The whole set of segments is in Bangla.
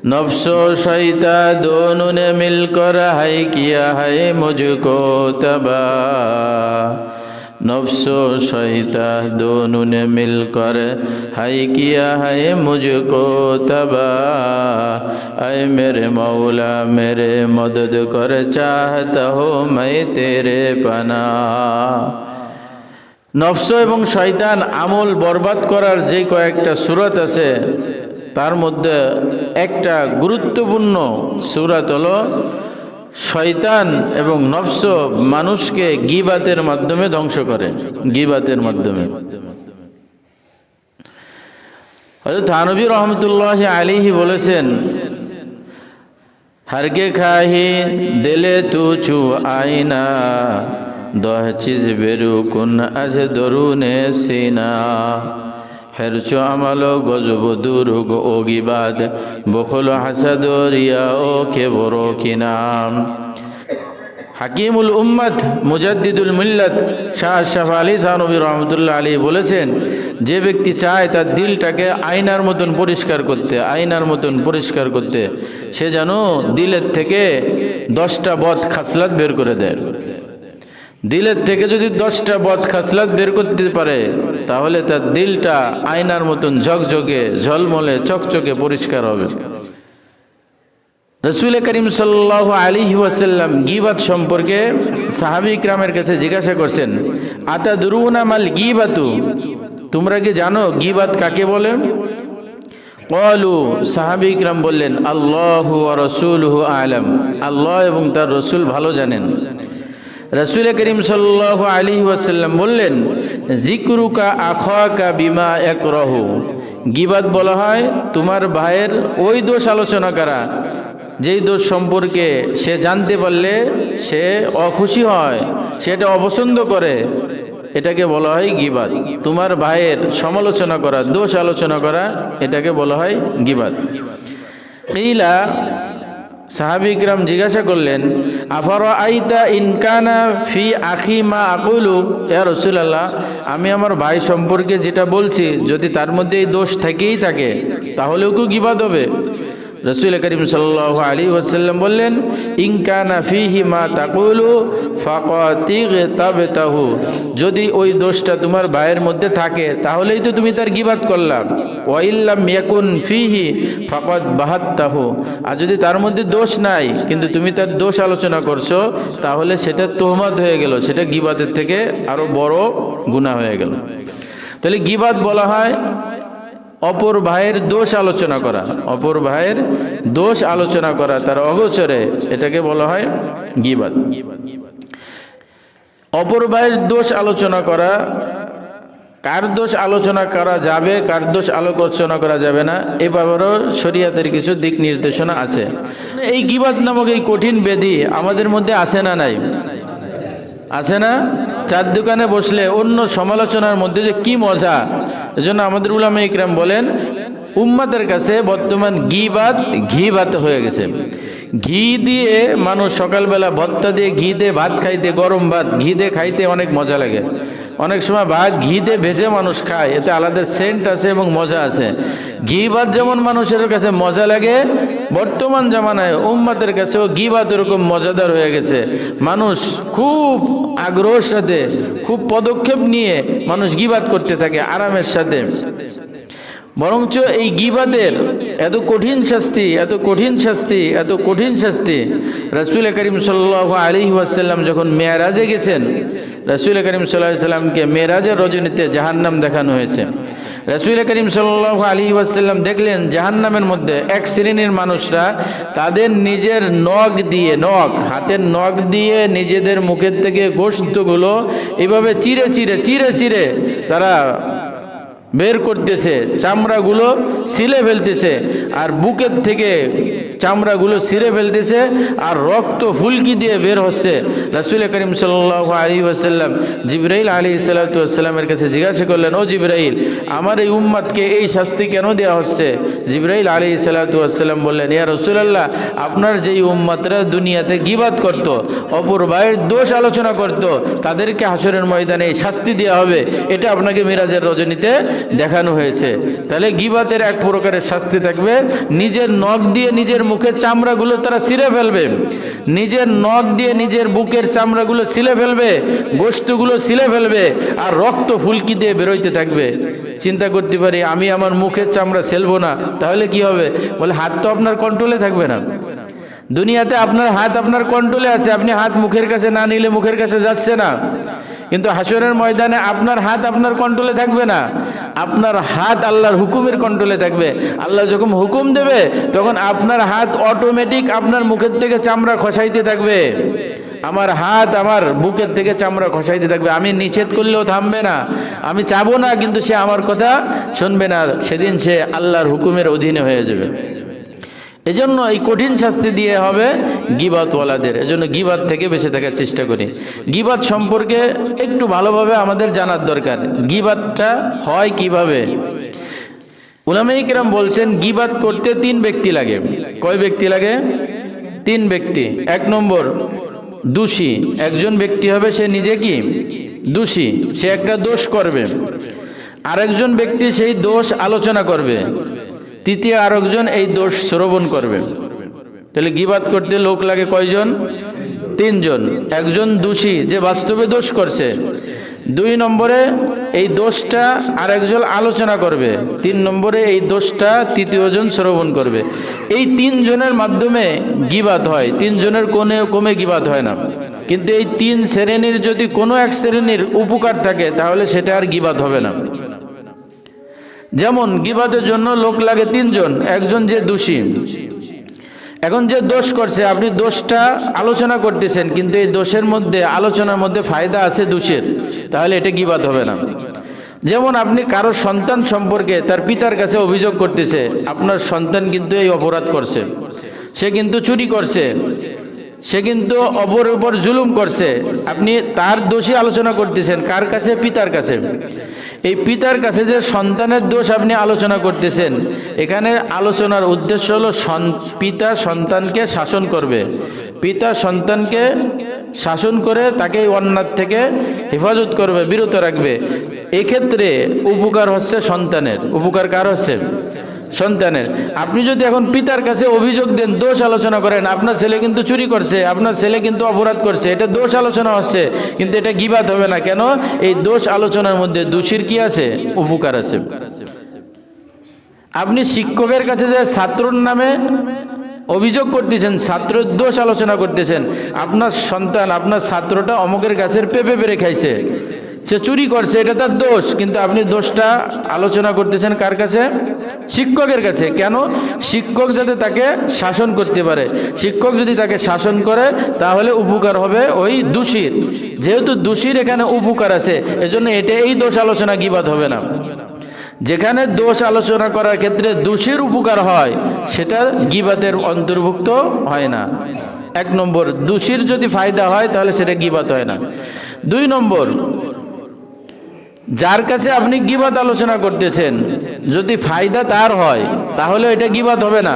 नफ्सो शैता दोनों ने मिलकर है किया है मुझको तबा नफ्सो शैता दोनों ने मिलकर है किया है मुझको तबा ऐ मेरे मौला मेरे मदद कर चाहता हो मैं तेरे पना নফস এবং শয়তান আমল বরবাদ করার যে কয়েকটা সুরত আছে তার মধ্যে একটা গুরুত্বপূর্ণ সুরাত হলো শয়তান এবং নফস মানুষকে গিবাতের মাধ্যমে ধ্বংস করে, গিবাতের মাধ্যমে। হয়তো থানবী রহমতুল্লাহ আলিহি বলেছেন হরকে খাহি দেলে তু চু আইনা, দহ চিজ বেরু কুন আজ দরুনে সিনা। হেরচো আমালো গজব দুরুগ ও গিবাদ বখল হাসাদরিয়া ও কে বড় কিনাম হাকিমুল উম্মত মুজাদ্দিদুল মিল্লত শাহ আশরাফ আলী থানবী রহমতুল্লাহ আলী বলেছেন, যে ব্যক্তি চায় তার দিলটাকে আয়নার মতন পরিষ্কার করতে, আয়নার মতন পরিষ্কার করতে, সে যেন দিলের থেকে দশটা বধ খাসলাত বের করে দেয়। দিলের থেকে যদি দশটা বদ খাসলাত বের করতে পারে, তাহলে তার দিলটা আয়নার মতন ঝকঝকে, ঝলমলে, চকচকে পরিষ্কার হবে। রসুল করিম সাল্লাহ আলী ওয়াসাল্লাম গিবাত সম্পর্কে সাহাবি ইকরামের কাছে জিজ্ঞাসা করছেন আতা দুরুনা মাল গিবাতু? তোমরা কি জানো গিবাত কাকে বলে? কলু সাহাবি ইকরাম বললেন, আল্লাহ রসুল আলম আল্লাহ এবং তার রসুল ভালো জানেন। রসুল করিম সাল্লাহ আলী ওয়াসাল্লাম বললেন জিক্রুকা আখা বিমা এক রহু গিবাদ বলা হয়, তোমার ভাইয়ের ওই দোষ আলোচনা করা, যেই দোষ সম্পর্কে সে জানতে পারলে সে অখুশি হয় সেটা অপছন্দ করে। এটাকে বলা হয় গিবাদ। তোমার ভাইয়ের সমালোচনা করা, দোষ আলোচনা করা, এটাকে বলা হয় গিবাদ। ইলা সাহাবিকরাম জিজ্ঞাসা করলেন আফার আইতা ইনকানা ফি আখি মা আকুলু? ইয়া রসুলাল্লাহ, আমি আমার ভাই সম্পর্কে যেটা বলছি, যদি তার মধ্যে এই দোষ থেকেই থাকে, তাহলেও কি গিবাদ হবে? রসুল করিম সাল্লাহ আলী ওসাল্লাম বললেন ইনকানা ফিহি মা তাকুলু ফাকিগ তবে তাহু যদি ওই দোষটা তোমার ভাইয়ের মধ্যে থাকে, তাহলেই তো তুমি তার গিবাদ করলাম ওয়াইল্লাম ইয়াকুন ফিহি ফাকত বাহাত তাহু আর যদি তার মধ্যে দোষ নাই, কিন্তু তুমি তার দোষ আলোচনা করছ, তাহলে সেটা তোহমাত হয়ে গেল, সেটা গিবাদের থেকে আরও বড় গুণা হয়ে গেল। তাহলে গিবাদ বলা হয় অপর ভাইয়ের দোষ আলোচনা করা। অপর ভাইয়ের দোষ আলোচনা করা, তার অগোচরে এটাকে বলা হয় গিবাদ। অপর ভাইয়ের দোষ আলোচনা করা, কার দোষ আলোচনা করা যাবে, কার দোষ আলোচনা করা যাবে না, এ ব্যাপারেও শরিয়াতের কিছু দিক নির্দেশনা আছে। এই গিবাদ নামক এই কঠিন বেদি আমাদের মধ্যে আছে না নাই? আছে না? চার দোকানে বসলে অন্য সমালোচনার মধ্যে যে কি মজা? এজন্য আমাদের উলামা ইকরাম বলেন, উম্মাদের কাছে বর্তমান ঘি ভাত ঘি ভাত হয়ে গেছে। ঘি দিয়ে মানুষ সকালবেলা ভত্তা দিয়ে ঘি দিয়ে ভাত খাইতে, গরম ভাত, ঘি দিয়ে খাইতে অনেক মজা লাগে। অনেক সময় ভাত, ঘি দিয়ে ভেজে মানুষ খায়, এতে আলাদা সেন্ট আছে এবং মজা আছে। ঘি ভাত যেমন মানুষের কাছে মজা লাগে বর্তমান জামানায় উম্মাদের কাছেও গিবাদ এরকম মজাদার হয়ে গেছে। মানুষ খুব আগ্রহের সাথে, খুব পদক্ষেপ নিয়ে মানুষ গিবাদ করতে থাকে আরামের সাথে। বরঞ্চ এই গিবাদের এত কঠিন শাস্তি, এত কঠিন শাস্তি, এত কঠিন শাস্তি। রসুল করিম সাল্লাহ আলী ওয়াসাল্লাম যখন মেয়ারাজে গেছেন, রসুল করিম সাল্লাহ সাল্লামকে মেয়ারাজের রজনীতে জাহান্নাম দেখানো হয়েছে। রসুল করিম সাল্লাহ আলী ওয়াসাল্লাম দেখলেন জাহান্নামের মধ্যে এক শ্রেণির মানুষরা তাদের নিজের নখ দিয়ে, নখ, হাতের নখ দিয়ে নিজেদের মুখের থেকে গোস্তগুলো এভাবে চিরে চিরে চিরে চিরে তারা বের করতেছে, চামড়াগুলো সিলে ফেলতেছে, আর বুকের থেকে চামড়াগুলো ছিঁড়ে ফেলতেছে, আর রক্ত ফুলকি দিয়ে বের হচ্ছে। রাসুল করিম সাল্লাহ আলী আসাল্লাম জিব্রাইল আলী সাল্লাতামের কাছে জিজ্ঞাসা করলেন, ও জিব্রাইল, আমার এই উম্মাদকে এই শাস্তি কেন দেওয়া হচ্ছে? জিব্রাইল আলী সাল্লাতাম বললেন, ইয়া রসুলাল্লাহ, আপনার যেই উম্মাদরা দুনিয়াতে গিবাদ করত, অপর ভাইয়ের দোষ আলোচনা করত, তাদেরকে হাসরের ময়দানে এই শাস্তি দেওয়া হবে, এটা আপনাকে মিরাজের রজনীতে দেখানো হয়েছে। তাহলে গিবাতের এক প্রকারের শাস্তি থাকবে। নিজের নখ দিয়ে নিজের মুখের চামড়াগুলো তারা ছিঁড়ে ফেলবে। নিজের নখ দিয়ে নিজের বুকের চামড়াগুলো ছিলে ফেলবে গোস্তগুলো ছিলে ফেলবে, আর রক্ত ফুলকি দিয়ে বেরোইতে থাকবে। চিন্তা করতে পারি, আমি আমার মুখের চামড়া সেলবো না, তাহলে কি হবে? বলে, হাত তো আপনার কন্ট্রোলে থাকবে না। দুনিয়াতে আপনার হাত আপনার কন্ট্রোলে আছে, আপনি হাত মুখের কাছে না নিলে মুখের কাছে যাচ্ছে না। কিন্তু হাসরের ময়দানে আপনার হাত আপনার কন্ট্রোলে থাকবে না। আপনার হাত আল্লাহর হুকুমের কন্ট্রোলে থাকবে। আল্লাহ যখন হুকুম দেবে, তখন আপনার হাত অটোমেটিক আপনার মুখের থেকে চামড়া খসাইতে থাকবে। আমার হাত আমার বুকের থেকে চামড়া খসাইতে থাকবে। আমি নিষেধ করলেও থামবে না। আমি চাবো না, কিন্তু সে আমার কথা শুনবে না। সেদিন সে আল্লাহর হুকুমের অধীনে হয়ে যাবে। এজন্য এই কঠিন শাস্তি দিয়ে হবে গিবাতওয়ালাদের। এজন্য গিবাত থেকে বেঁচে থাকার চেষ্টা করি। গিবাত সম্পর্কে একটু ভালোভাবে আমাদের জানার দরকার। গিবাতটা হয় কীভাবে? উলামাইকরাম বলছেন গিবাত করতে তিন ব্যক্তি লাগে। কয় ব্যক্তি লাগে? তিন ব্যক্তি। এক নম্বর, দোষী। একজন ব্যক্তি হবে, সে নিজে কি? দোষী। সে একটা দোষ করবে। আরেকজন ব্যক্তি সেই দোষ আলোচনা করবে। তৃতীয় আরেকজন এই দোষ শ্রবণ করবে। তাহলে গিবাদ করতে লোক লাগে কয়জন? তিনজন। একজন দোষী যে বাস্তবে দোষ করছে। দুই নম্বরে এই দোষটা আরেকজন আলোচনা করবে। তিন নম্বরে এই দোষটা তৃতীয়জন শ্রবণ করবে। এই তিনজনের মাধ্যমে গিবাদ হয়। তিনজনের কোনে কমে গিবাদ হয় না। কিন্তু এই তিন শ্রেণির যদি কোনো এক শ্রেণির উপকার থাকে, তাহলে সেটা আর গিবাদ হবে না। যেমন গিবাদের জন্য লোক লাগে তিনজন, একজন যে দোষী। এখন যে দোষ করছে, আপনি দোষটা আলোচনা করতেছেন, কিন্তু এই দোষের মধ্যে, আলোচনার মধ্যে ফায়দা আছে দোষের, তাহলে এটা গিবাদ হবে না। যেমন আপনি কারও সন্তান সম্পর্কে তার পিতার কাছে অভিযোগ করতেছে, আপনার সন্তান কিন্তু এই অপরাধ করছে, সে কিন্তু চুরি করছে সে কিন্তু অপর উপর জুলুম করছে। আপনি তার দোষী আলোচনা করতেছেন, কার কাছে? পিতার কাছে। এই পিতার কাছে যে সন্তানের দোষ আপনি আলোচনা করতেছেন, এখানে আলোচনার উদ্দেশ্য হলো পিতা সন্তানকে শাসন করবে। পিতা সন্তানকে শাসন করে তাকে অন্যার থেকে হেফাজত করবে, বিরত রাখবে। এক্ষেত্রে উপকার হচ্ছে সন্তানের। উপকার কার হচ্ছে? সন্তানের। আপনি যদি এখন পিতার কাছে অভিযোগ দেন, দোষ আলোচনা করেন, আপনার ছেলে কিন্তু চুরি করছে, আপনার ছেলে কিন্তু অপরাধ করছে, এটা দোষ আলোচনা হচ্ছে, কিন্তু এটা গিবাদ হবে না। কেন? এই দোষ আলোচনার মধ্যে দোষীর কি আছে? উপকার আছে। আপনি শিক্ষকের কাছে যে ছাত্রর নামে অভিযোগ করতেছেন ছাত্র দোষ আলোচনা করতেছেন, আপনার সন্তান, আপনার ছাত্রটা অমুকের গাছের পেঁপে পেরে খাইছে। সে চুরি করছে, এটা তার দোষ। কিন্তু আপনি দোষটা আলোচনা করতেছেন কার কাছে? শিক্ষকের কাছে। কেন? শিক্ষক যাতে তাকে শাসন করতে পারে। শিক্ষক যদি তাকে শাসন করে, তাহলে উপকার হবে ওই দোষীর। যেহেতু দোষীর এখানে উপকার আছে, এজন্য এটা এই দোষ আলোচনা গিবাদ হবে না। যেখানে দোষ আলোচনা করার ক্ষেত্রে দোষীর উপকার হয়, সেটা গিবাদের অন্তর্ভুক্ত হয় না। এক নম্বর, দোষীর যদি ফায়দা হয়, তাহলে সেটা গিবাদ হয় না। দুই নম্বর যার কাছে আপনি গিবাদ আলোচনা করতেছেন, যদি ফায়দা তার হয়, তাহলে এটা গিবাদ হবে না।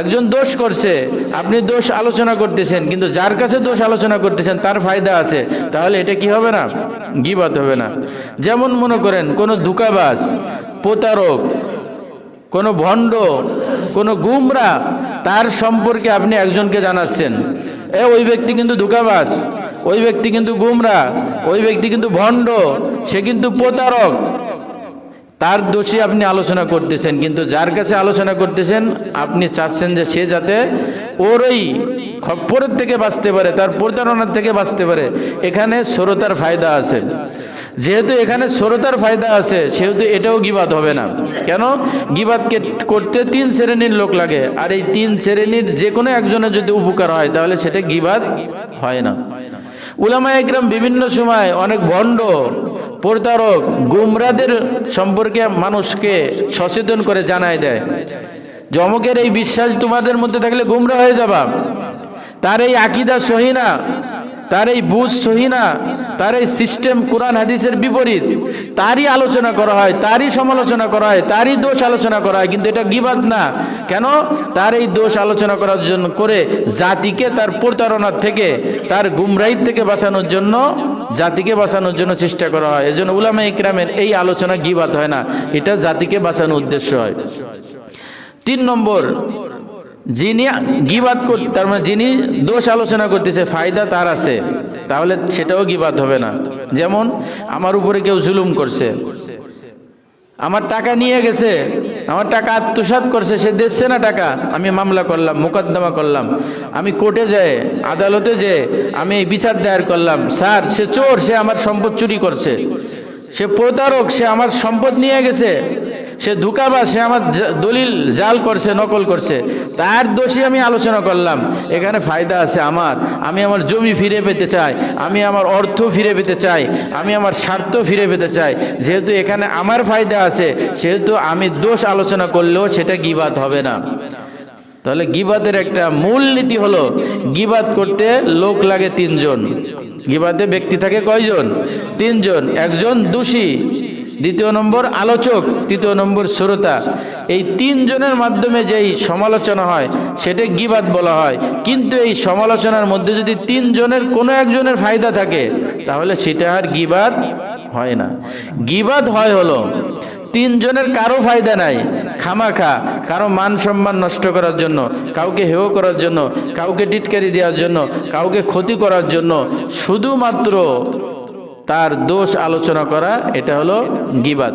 একজন দোষ করছে, আপনি দোষ আলোচনা করতেছেন, কিন্তু যার কাছে দোষ আলোচনা করতেছেন, তার ফায়দা আছে, তাহলে এটা কি হবে না? গিবাদ হবে না। যেমন মনে করেন, কোনো দুকাবাজ প্রতারক, কোনো ভণ্ড, কোনো গুমরা, তার সম্পর্কে আপনি একজনকে জানাচ্ছেন, এ ওই ব্যক্তি কিন্তু ধোকাবাজ। ওই ব্যক্তি কিন্তু গুমরা, ওই ব্যক্তি কিন্তু ভণ্ড, সে কিন্তু প্রতারক। তার দোষী আপনি আলোচনা করতেছেন, কিন্তু যার কাছে আলোচনা করতেছেন, আপনি চাচ্ছেন যে সে যাতে ওর ওই খপ্পরের থেকে বাঁচতে পারে, তার প্রতারণার থেকে বাঁচতে পারে। এখানে শ্রোতার ফায়দা আছে। যেহেতু এখানে শ্রোতার ফায়দা আছে, সেহেতু এটাও গিবাদ হবে না। কেন? গিবাদকে করতে তিন শ্রেণির লোক লাগে, আর এই তিন শ্রেণির যে কোনো একজনের যদি উপকার হয়, তাহলে সেটা গিবাদ হয় না। উলামা একরাম বিভিন্ন সময় অনেক ভণ্ড, প্রতারক, গুমরাদের সম্পর্কে মানুষকে সচেতন করে জানায় দেয়। জমকের এই বিশ্বাস তোমাদের মধ্যে থাকলে গুমরা হয়ে যাবা। তার এই আকিদা সহিনা তার এই বুঝ সহিনা, তার এই সিস্টেম কোরআন হাদিসের বিপরীত, তারই আলোচনা করা হয়, তারই সমালোচনা করা হয়, তারই দোষ আলোচনা করা হয়, কিন্তু এটা গিবাদ না। কেন? তার এই দোষ আলোচনা করার জন্য করে জাতিকে তার প্রতারণার থেকে, তার গুমরাহির থেকে বাঁচানোর জন্য, জাতিকে বাঁচানোর জন্য চেষ্টা করা হয়। এজন্য উলামা ইকরামের এই আলোচনা গিবাদ হয় না। এটা জাতিকে বাঁচানোর উদ্দেশ্য হয়। তিন নম্বর যিনি গিবাদ তার মানে যিনি দোষ আলোচনা করতেছে, ফায়দা তার আছে। তাহলে সেটাও গিবাদ হবে না। যেমন, আমার উপরে কেউ জুলুম করছে। আমার টাকা নিয়ে গেছে, আমার টাকা আত্মসাৎ করছে, সে দিচ্ছে না টাকা, আমি মামলা করলাম, মোকদ্দমা করলাম, আমি কোর্টে যেয়ে আদালতে যে আমি বিচার দায়ের করলাম। স্যার, সে চোর, সে আমার সম্পদ চুরি করছে। সে প্রতারক, সে আমার সম্পদ নিয়ে গেছে। সে ধুকাবাস সে আমার দলিল জাল করছে, নকল করছে। তার দোষী আমি আলোচনা করলাম। এখানে ফায়দা আছে আমার। আমি আমার জমি ফিরে পেতে চাই। আমি আমার অর্থ ফিরে পেতে চাই। আমি আমার স্বার্থ ফিরে পেতে চাই। যেহেতু এখানে আমার ফায়দা আছে, সেহেতু আমি দোষ আলোচনা করলেও সেটা গিবাদ হবে না। তাহলে গিবাদের একটা মূল নীতি হলো গিবাদ করতে লোক লাগে তিনজন। গিবাদে ব্যক্তি থাকে কয়জন? তিনজন। একজন দোষী। দ্বিতীয় নম্বর আলোচক, তৃতীয় নম্বর শ্রোতা। এই তিনজনের মাধ্যমে যেই সমালোচনা হয়, সেটা গিবাদ বলা হয়। কিন্তু এই সমালোচনার মধ্যে যদি তিনজনের কোনো একজনের ফায়দা থাকে, তাহলে সেটা আর গিবাদ হয় না। গিবাদ হয় হলো, তিনজনের কারও ফায়দা নাই, খামাখা, কারও মান সম্মান নষ্ট করার জন্য, কাউকে হেয় করার জন্য, কাউকে টিটকারি দেওয়ার জন্য, কাউকে ক্ষতি করার জন্য, শুধুমাত্র তার দোষ আলোচনা করা এটা হলো গিবাদ।